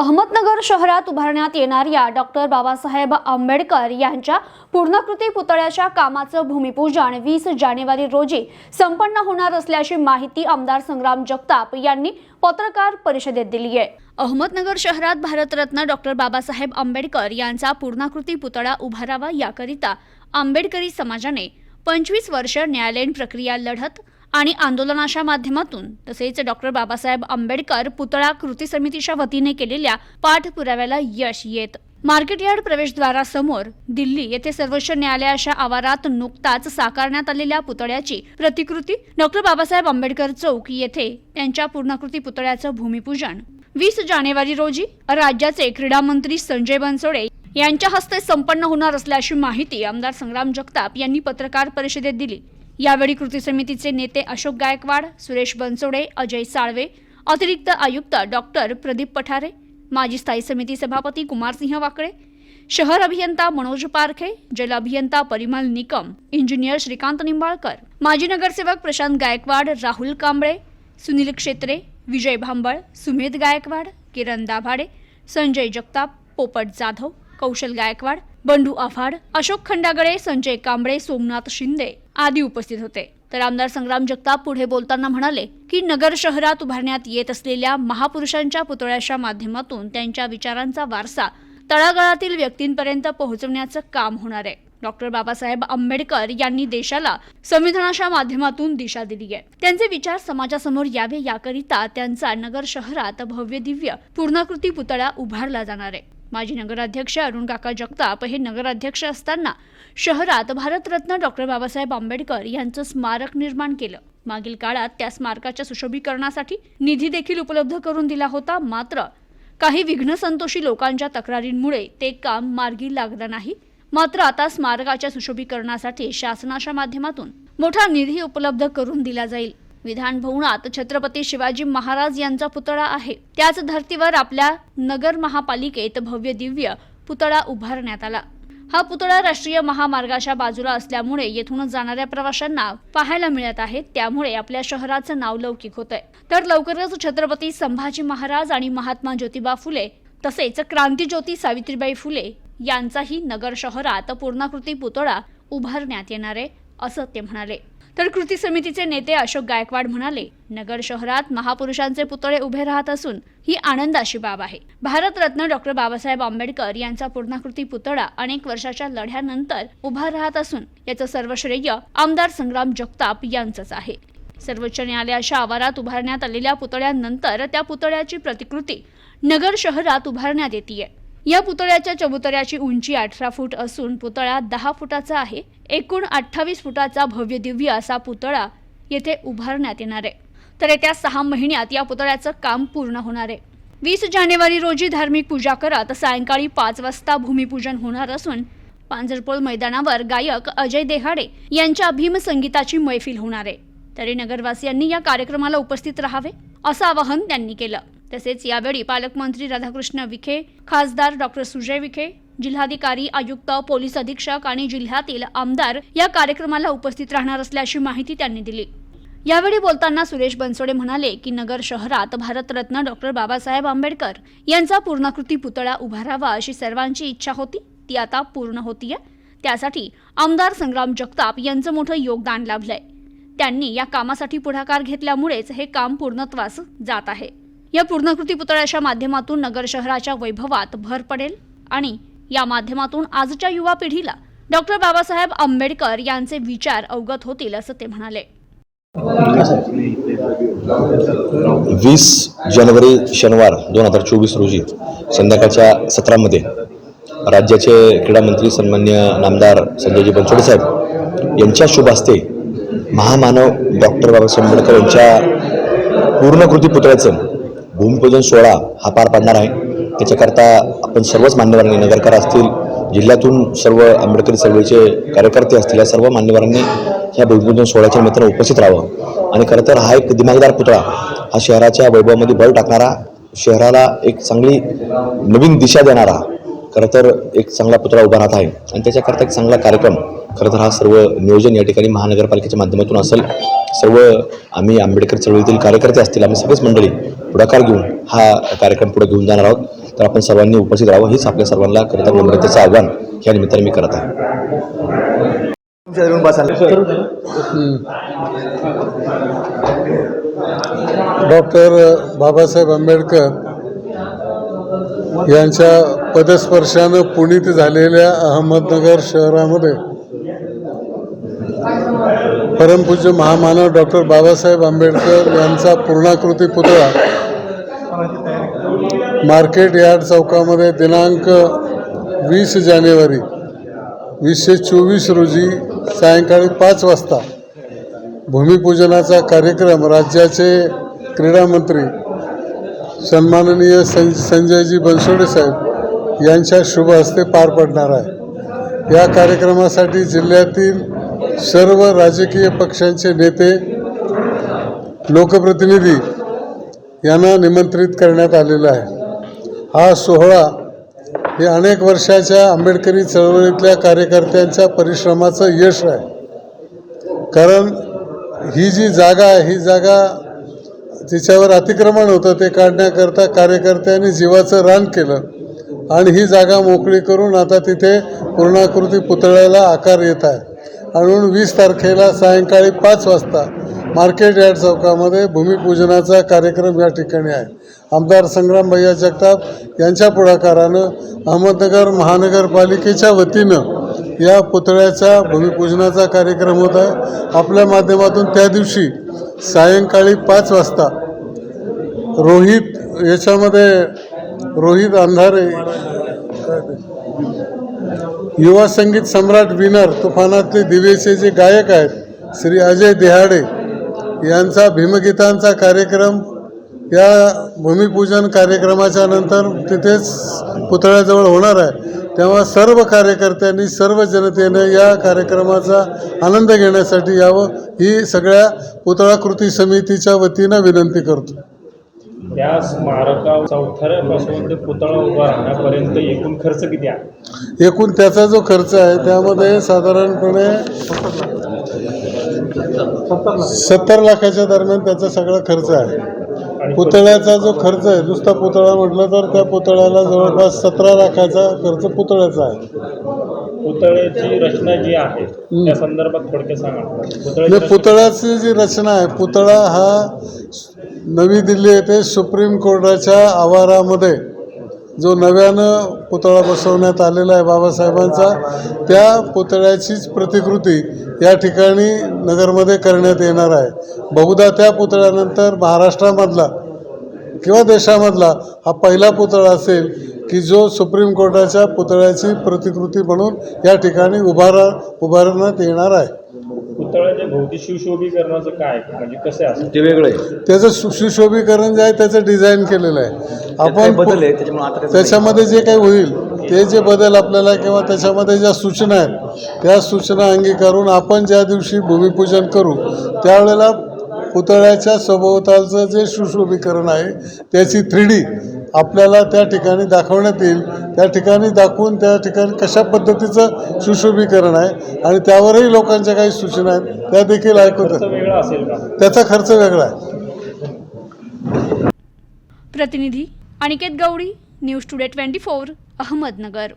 अहमदनगर शहरात उभारण्यात येणाऱ्या डॉक्टर बाबासाहेब आंबेडकर यांच्या पूर्णकृती पुतळ्याच्या कामाचं भूमिपूजन वीस जानेवारी रोजी संपन्न होणार असल्याची माहिती आमदार संग्राम जगताप यांनी पत्रकार परिषदेत दिली आहे. अहमदनगर शहरात भारतरत्न डॉक्टर बाबासाहेब आंबेडकर यांचा पूर्णाकृती पुतळा उभारावा याकरिता आंबेडकरी समाजाने पंचवीस वर्ष न्यायालयीन प्रक्रिया लढत आणि आंदोलनाच्या माध्यमातून तसेच डॉक्टर बाबासाहेब आंबेडकर पुतळा कृती समितीच्या वतीने केलेल्या पाठपुराव्याला यश येत. मार्केट यार्ड प्रवेशद्वारासमोर दिल्ली येथे सर्वोच्च न्यायालयाच्या आवारात नुकताच साकारण्यात आलेल्या पुतळ्याची प्रतिकृती डॉक्टर बाबासाहेब आंबेडकर चौक येथे त्यांच्या पूर्णाकृती पुतळ्याचं भूमिपूजन. वीस जानेवारी रोजी राज्याचे क्रीडा मंत्री संजय बनसोडे यांच्या हस्ते संपन्न होणार असल्याची माहिती आमदार संग्राम जगताप यांनी पत्रकार परिषदेत दिली. यावेळी कृती समितीचे नेते अशोक गायकवाड सुरेश बनसोडे अजय साळवे अतिरिक्त आयुक्त डॉक्टर प्रदीप पठारे माजी स्थायी समिती सभापती कुमारसिंह वाकळे शहर अभियंता मनोज पारखे जल अभियंता परिमल निकम इंजिनियर श्रीकांत निंबाळकर माजी नगरसेवक प्रशांत गायकवाड राहुल कांबळे सुनील क्षेत्रे विजय भांबळ सुमेध गायकवाड किरण दाभाडे संजय जगताप पोपट जाधव कौशल गायकवाड बंडू आव्हाड अशोक खंडागळे संजय कांबळे सोमनाथ शिंदे आदी उपस्थित होते. तर आमदार संग्राम जगताप पुढे बोलताना म्हणाले की नगर शहरात उभारण्यात येत असलेल्या महापुरुषांच्या पुतळ्याच्या माध्यमातून त्यांच्या विचारांचा वारसा तळागाळातील व्यक्तींपर्यंत पोहोचवण्याचं काम होणार आहे. डॉक्टर बाबासाहेब आंबेडकर यांनी देशाला संविधानाच्या माध्यमातून दिशा दिली आहे. त्यांचे विचार समाजासमोर यावे याकरिता त्यांचा नगर शहरात भव्य दिव्य पूर्णाकृती पुतळा उभारला जाणार आहे. माजी नगराध्यक्ष अरुण काका जगताप हे नगराध्यक्ष असताना शहरात भारतरत्न डॉक्टर बाबासाहेब आंबेडकर यांचं स्मारक निर्माण केलं. मागील काळात त्या स्मारकाच्या सुशोभीकरणासाठी निधी देखील उपलब्ध करून दिला होता. मात्र काही विघ्नसंतोषी लोकांच्या तक्रारींमुळे ते काम मार्गी लागलं नाही. मात्र आता स्मारकाच्या सुशोभीकरणासाठी शासनाच्या माध्यमातून मोठा निधी उपलब्ध करून दिला जाईल. विधान भवनात छत्रपती शिवाजी महाराज यांचा पुतळा आहे. त्याच धर्तीवर आपल्या नगर महापालिकेत भव्य दिव्य पुतळा उभारण्यात आला. हा पुतळा राष्ट्रीय महामार्गाच्या बाजूला असल्यामुळे येथून जाणाऱ्या प्रवाशांना पाहायला मिळत आहे. त्यामुळे आपल्या शहराचं नाव लौकिक होत आहे तर लवकरच छत्रपती संभाजी महाराज आणि महात्मा ज्योतिबा फुले तसेच क्रांतीज्योती सावित्रीबाई फुले यांचाही नगर शहरात पूर्णाकृती पुतळा उभारण्यात येणार आहे असं ते म्हणाले. तर कृती समितीचे नेते अशोक गायकवाड म्हणाले नगर शहरात महापुरुषांचे पुतळे उभे राहत असून ही आनंदाची बाब आहे. भारतरत्न डॉक्टर बाबासाहेब आंबेडकर यांचा पूर्णाकृती पुतळा अनेक वर्षाच्या लढ्यानंतर उभा राहत असून याचं सर्व श्रेय आमदार संग्राम जगताप यांचंच आहे. सर्वोच्च न्यायालयाच्या आवारात उभारण्यात आलेल्या पुतळ्यानंतर त्या पुतळ्याची प्रतिकृती नगर शहरात उभारण्यात येते या पुतळ्याच्या चबुतऱ्याची उंची अठरा फूट असून पुतळा दहा फुटाचा आहे. एकूण अठ्ठावीस फुटाचा भव्य दिव्य असा पुतळा येथे उभारण्यात येणार आहे. तर येत्या सहा महिन्यात या पुतळ्याचं काम पूर्ण होणार आहे. वीस जानेवारी रोजी धार्मिक पूजा करत सायंकाळी पाच वाजता भूमिपूजन होणार असून पांझरपोल मैदानावर गायक अजय देहाडे यांच्या भीमसंगीताची मैफिल होणार आहे. तरी नगरवासियांनी या कार्यक्रमाला उपस्थित राहावे असं आवाहन त्यांनी केलं. तसेच यावेळी पालकमंत्री राधाकृष्ण विखे खासदार डॉक्टर सुजय विखे जिल्हाधिकारी आयुक्त पोलीस अधीक्षक आणि जिल्ह्यातील आमदार या कार्यक्रमाला उपस्थित राहणार असल्याची माहिती त्यांनी दिली. यावेळी बोलताना सुरेश बनसोडे म्हणाले की नगर शहरात भारतरत्न डॉक्टर बाबासाहेब आंबेडकर यांचा पूर्णाकृती पुतळा उभारावा अशी सर्वांची इच्छा होती ती आता पूर्ण होतीये. त्यासाठी आमदार संग्राम जगताप यांचं मोठं योगदान लाभलंय. त्यांनी या कामासाठी पुढाकार घेतल्यामुळेच हे काम पूर्णत्वास जात आहे. या पूर्णकृती पुतळ्याच्या माध्यमातून नगर शहराच्या वैभवात भर पडेल आणि या माध्यमातून आजच्या युवा पिढीला डॉक्टर बाबासाहेब आंबेडकर यांचे विचार अवगत होतील असं ते म्हणाले. वीस जानेवारी शनिवार दोन हजार चोवीस रोजी संध्याकाळच्या सत्रामध्ये राज्याचे क्रीडा मंत्री सन्मान्य नामदार संजयजी बनसोडे साहेब यांच्या शुभ हस्ते महामानव डॉक्टर बाबासाहेब आंबेडकर यांच्या पूर्णकृती पुतळ्याचं भूमिपूजन सोहळा हा पार पाडणार आहे. त्याच्याकरता आपण सर्वच मान्यवरांनी नगरकार असतील जिल्ह्यातून सर्व आंबेडकरी चळवळीचे कार्यकर्ते असतील या सर्व मान्यवरांनी ह्या भूमिपूजन सोहळ्याच्या निमित्तानं उपस्थित राहावं. आणि खरं तर हा एक दिमागदार पुतळा हा शहराच्या वैभवामध्ये भर टाकणारा शहराला एक चांगली नवीन दिशा देणारा खरं तर एक चांगला पुतळा उभा राहत आहे. आणि त्याच्याकरता एक चांगला कार्यक्रम खरं तर हा सर्व नियोजन या ठिकाणी महानगरपालिकेच्या माध्यमातून असेल. सर्व आम्ही आंबेडकर चळवळीतील कार्यकर्ते असतील आम्ही सगळेच मंडळी पुढाकार घेऊन हा कार्यक्रम पुढे घेऊन जाणार आहोत. तर आपण सर्वांनी उपस्थित राहावं हेच आपल्या सर्वांना करता नम्रतेचं आव्हान या निमित्ताने मी करत आहे. डॉक्टर बाबासाहेब आंबेडकर यांच्या पदस्पर्शानं पुनीत झालेल्या अहमदनगर शहरामध्ये परमपूज्य महामानव डॉक्टर बाबासाहेब आंबेडकर यांचा पूर्णाकृती पुतळा मार्केट यार्ड चौकामध्ये दिनांक वीस जानेवारी वीसशे चोवीस रोजी सायंकाळी पाच वाजता भूमिपूजनाचा कार्यक्रम राज्याचे क्रीडा मंत्री सन्माननीय सं संजयजी बनसोडे साहेब यांच्या शुभ हस्ते पार पडणार आहे. या कार्यक्रमासाठी जिल्ह्यातील सर्व राजकीय पक्षांचे नेते लोकप्रतिनिधी यांना निमंत्रित करण्यात आलेलं आहे. हा सोहळा हे अनेक वर्षाच्या आंबेडकरी चळवळीतल्या कार्यकर्त्यांच्या परिश्रमाचं यश आहे. कारण ही जी जागा आहे ही जागा तिच्यावर अतिक्रमण होतं ते काढण्याकरता कार्यकर्त्यांनी जीवाचं रान केलं आणि ही जागा मोकळी करून आता तिथे पूर्णाकृती पुतळ्याला आकार येत आहे. म्हणून वीस तारखेला सायंकाळी पाच वाजता मार्केट यार्ड चौकामध्ये भूमिपूजनाचा कार्यक्रम या ठिकाणी आहे. आमदार संग्राम भैया जगताप यांच्या पुढाकारानं अहमदनगर महानगरपालिकेच्या वतीनं या पुतळ्याचा भूमिपूजनाचा कार्यक्रम होत आहे. आपल्या माध्यमातून त्या दिवशी सायंकाळी पाच वाजता रोहित याच्यामध्ये रोहित अंधारे युवा संगीत सम्राट विनर तुफानातले दिवेचे जे गायक आहेत श्री अजय देहाडे यांचा भीमगीतांचा कार्यक्रम या भूमिपूजन कार्यक्रमाच्या नंतर तिथेच पुतळ्याजवळ होणार आहे. तेव्हा सर्व कार्यकर्त्यांनी सर्व जनतेने या कार्यक्रमाचा आनंद घेण्यासाठी यावं ही सगळ्या पुतळा कृती समितीच्या वतीनं विनंती करतो. त्या स्मारका चौथऱ्यापासून ते पुतळा उभा राहण्यापर्यंत एकूण खर्च किती आहे? एकूण त्याचा जो खर्च आहे त्यामध्ये साधारणपणे सत्तर लाखाच्या दरम्यान त्याचा सगळा खर्च आहे. पुतळ्याचा जो खर्च आहे नुसता पुतळा म्हटलं तर त्या पुतळ्याला जवळपास सतरा लाखाचा खर्च पुतळ्याचा आहे. पुतळ्याची रचना जी आहे त्या संदर्भात थोडक्यात सांगा. पुतळ्याची जी रचना आहे पुतळा हा नवी दिल्ली येथे सुप्रीम कोर्टाच्या आवारामध्ये जो नव्यानं पुतळा बसवण्यात आलेला आहे बाबासाहेबांचा त्या पुतळ्याचीच प्रतिकृती या ठिकाणी नगरमध्ये करण्यात येणार आहे. बहुधा त्या पुतळ्यानंतर महाराष्ट्रामधला किंवा देशामधला हा पहिला पुतळा असेल की जो सुप्रीम कोर्टाच्या पुतळ्याची प्रतिकृती म्हणून या ठिकाणी उभारा उभारण्यात येणार आहे. पुतळ्याच्या भोवती शिवशोभीकरणाचं काय? म्हणजे कसं आहे असं ते वेगळं आहे. त्याचं सु- सुशोभीकरण जे आहे त्याचं डिझाईन केलेलं आहे. आपण त्याच्यामध्ये जे काही होईल ते जे बदल आपल्याला किंवा त्याच्यामध्ये ज्या सूचना आहेत त्या सूचना अंगीकारून आपण ज्या दिवशी भूमिपूजन करू त्यावेळेला पुतळ्याच्या सभोवतालचं जे सुशोभीकरण आहे त्याची थ्री डी आपल्याला त्या ठिकाणी दाखवण्यात येईल. त्या ठिकाणी दाखवून त्या ठिकाणी कशा पद्धतीचं सुशोभीकरण आहे आणि त्यावरही लोकांच्या काही सूचना आहेत त्या देखील ऐकून खर्च वेगळा असेल का? त्याचा खर्च वेगळा आहे. प्रतिनिधी Aniket Gaudi news today twenty four Ahmednagar.